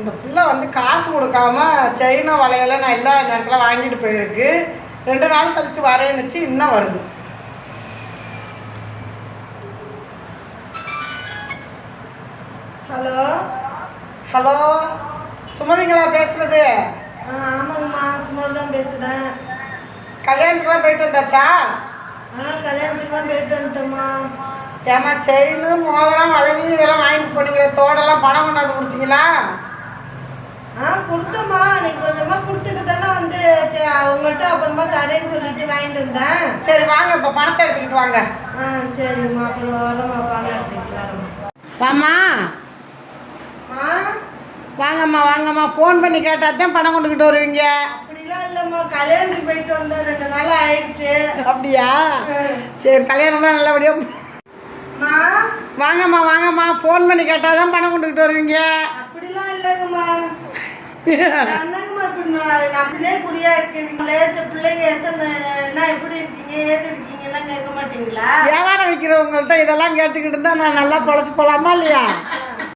இந்த பிள்ளை வந்து காசு கொடுக்காம செயினை வளையல நான் எல்லா நேரத்தில் வாங்கிட்டு போயிருக்கு. ரெண்டு நாள் கழிச்சு வரேன்னுச்சு இன்னும் வருது. ஹலோ? ஹலோ? சுமதிங்களா பேசுறது? ஆ ஆமாங்கம்மா சும்மா தான் பேசுகிறேன் கல்யாணத்துக்குலாம் போயிட்டு வந்தாச்சா? ஆ கல்யாணத்துக்குலாம் போயிட்டு வந்துட்டோம்மா. ஏமா செயின் மோதிரம் வளைவி இதெல்லாம் வாங்கிட்டு போனீங்களே தோடெல்லாம் பணம் கொண்டாந்து கொடுத்தீங்களா? ஆ கொடுத்தம்மா. நீங்க கொஞ்சமாக கொடுத்துட்டு தானே வந்து அவங்கள்ட்ட அப்புறமா தரேன்னு சொல்லிட்டு வாங்கிட்டு வந்தேன். சரி வாங்க இப்போ பணத்தை எடுத்துக்கிட்டு வாங்க. ஆ சரிம்மா. அப்புறம் வரேம்மா பணம் எடுத்துக்கிட்டு வரேம்மா. வாம்மா. ஆ வாங்கம்மா வாங்கம்மா. ஃபோன் பண்ணி கேட்டால் தான் பணம் கொண்டுக்கிட்டு வருவீங்க. அப்படிலாம் இல்லைம்மா. கல்யாணத்துக்கு போயிட்டு வந்தோம் ரெண்டு நாள் ஆயிடுச்சு. அப்படியா? சரி கல்யாணம்லாம் நல்லபடியாக வாங்கம்மா வாங்கம்மா. ஃபோன் பண்ணி கேட்டால் தான் பணம் கொண்டுக்கிட்டு வருவீங்க. அப்படிலாம் இல்லைங்கம்மா. நம்மளே குறியா இருக்குதுங்களே இந்த பிள்ளைங்க எத்தனை என்ன எப்படி இருக்கீங்க ஏது இருக்கீங்க கேட்க மாட்டீங்களா வியாபாரம் விற்கிறவங்கள்ட்ட இதெல்லாம் கேட்டுக்கிட்டு இருந்தா நான் நல்லா பொழைச்சு போகலாமா இல்லையா?